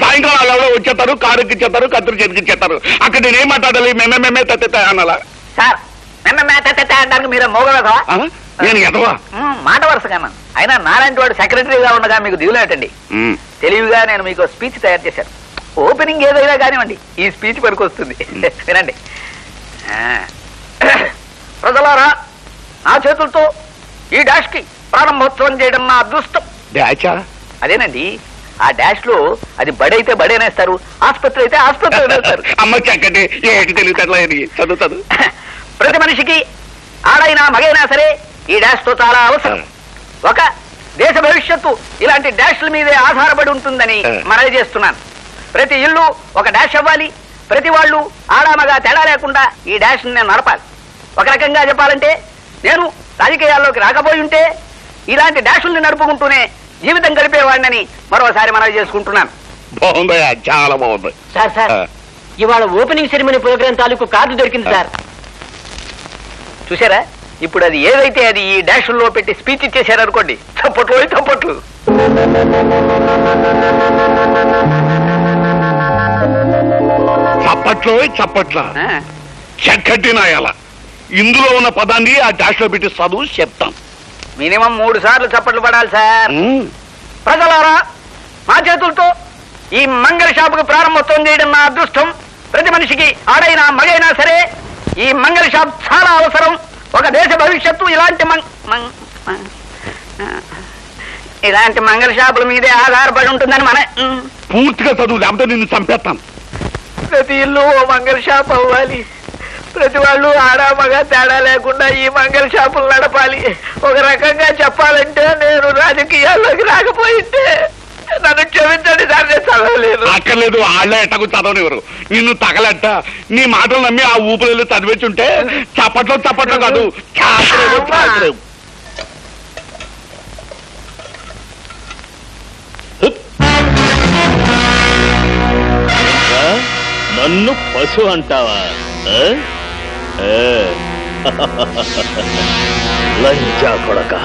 సాయంకాలం ఎవరో వచ్చేస్తారు కారు ఎక్కిచ్చేస్తారు కత్తులు చెరికిచ్చేస్తారు అక్కడ నేనేం మాట్లాడాలి? మేమే మేమే తత్తే అనాలా? సార్ నిన్న మీరు మోగలదా? నేను ఎదవా? మాట వరుసగా అయినా నారాయణ వాడు సెక్రటరీగా ఉండగా మీకు దిగులేటండి. ఉమ్. తెలివిగా నేను మీకు స్పీచ్ తయారు చేశాను. ఓపెనింగ్ ఏదైనా కానివ్వండి ఈ స్పీచ్ వరకు వస్తుంది వినండి. ప్రజలారా నా చేతులతో ఈ డాష్కి ప్రారంభోత్సవం చేయడం నా అదృష్టం. డాచా? అదేనండి ఆ డాష్లో అది బడైతే బడేనేస్తారు ఆసుపత్రి అయితే ఆసుపత్రి అనేస్తారు. అమ్మ చక్కటి ఏటి తెలివితేటలా ఇది చదువు చదువు. ప్రతి మనిషికి ఆడైనా మగైనా సరే ఈ డాష్తో చాలా అవసరం. ఒక దేశ భవిష్యత్తు ఇలాంటి డాష్ల మీదే ఆధారపడి ఉంటుందని. మనవి చేస్తున్నాను. ప్రతి ఇల్లు ఒక డాష్ అవ్వాలి ప్రతి వాళ్ళు ఆడామగా తేడా లేకుండా ఈ డాష్ నేను నడపాలి. ఒక రకంగా చెప్పాలంటే నేను రాజకీయాల్లోకి రాకపోయి ఉంటే ఇలాంటి డాషుల్ని నడుపుకుంటూనే జీవితం గడిపేవాడినని మరోసారి మనవి చేసుకుంటున్నాను. బాగుందయ్యా చాలా బాగుంది. Sir sir. ఇవాళ ఓపెనింగ్ సెరమనీ ప్రోగ్రామ్ తాలూకు కార్డు దొరికింది సార్. చూసారా? ఇప్పుడు అది ఏదైతే అది ఈ డాషుల్లో పెట్టి స్పీచ్ ఇచ్చేసారు అనుకోండి చప్పట్లు. చప్పట్లు చప్పట్లో. చప్పట్ల చక్కటి నాయాల. ఇందులో ఉన్న పదాన్ని ఆ డాష్లో పెట్టి చదువు చెప్తాం. మినిమం మూడు సార్లు చప్పట్లు పడాలి సార్. ప్రజలారా మా చేతులతో ఈ మంగళ షాపుకి ప్రారంభోత్సవం చేయడం నా అదృష్టం. ప్రతి మనిషికి ఆడైనా మగైనా సరే ఈ మంగళ షాప్ చాలా అవసరం. ఒక దేశ భవిష్యత్తు ఇలాంటి ఇలాంటి మంగళ షాపుల మీదే ఆధారపడి ఉంటుందని మన. పూర్తిగా చదువు లేకపోతే నిన్ను చంపేస్తాను. ప్రతి ఇల్లు ఓ మంగళ షాప్ అవ్వాలి. ప్రతి వాళ్ళు ఆడా మగ తేడా లేకుండా ఈ మంగళ షాపులు నడపాలి. ఒక రకంగా చెప్పాలంటే నేను రాజకీయాల్లోకి రాకపోయింటే నన్ను క్షమించండి సార్ నేను చదవలేదు. అక్కర్లేదు వాళ్ళే ఎట్టకు చదవనివ్వరు నిన్ను తగలట్ట నీ మాటలు నమ్మి ఆ ఊపిరిలో చదివేచుంటే చప్పట్లో చప్పట్లో కాదు. నన్ను పశు అంటావా? ఆ? है। लंजा खड़का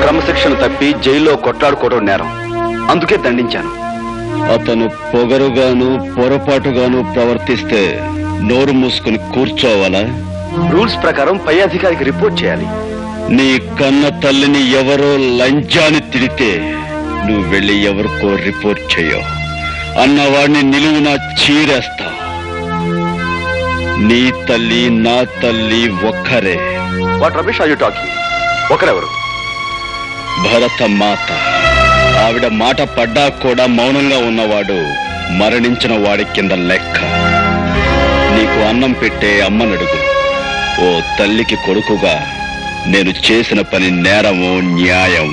క్రమశిక్షణ తప్పి జైల్లో కొట్లాడుకోవడం నేరం. అందుకే దండించాను. అతను పొగరుగాను పొరపాటుగాను ప్రవర్తిస్తే నోరు మూసుకుని కూర్చోవాలా? రూల్స్ ప్రకారం పై అధికారికి రిపోర్ట్ చేయాలి. నీ కన్న తల్లిని ఎవరో లంచాన్ని తిడితే నువ్వు వెళ్ళి ఎవరికో రిపోర్ట్ చేయవు అన్నవాడిని నిలువున చీరేస్తా. నీ తల్లి నా తల్లి ఒక్కరే. What Ramesh are you talking ఒకరెవరు Bharat Mata. ఆవిడ మాట పడ్డా కూడా మౌనంగా ఉన్నవాడు మరణించిన వాడి కింద లెక్క. నీకు అన్నం పెట్టే అమ్మనడుగు. ఓ తల్లికి కొడుకుగా నేను చేసిన పని నేరము న్యాయము.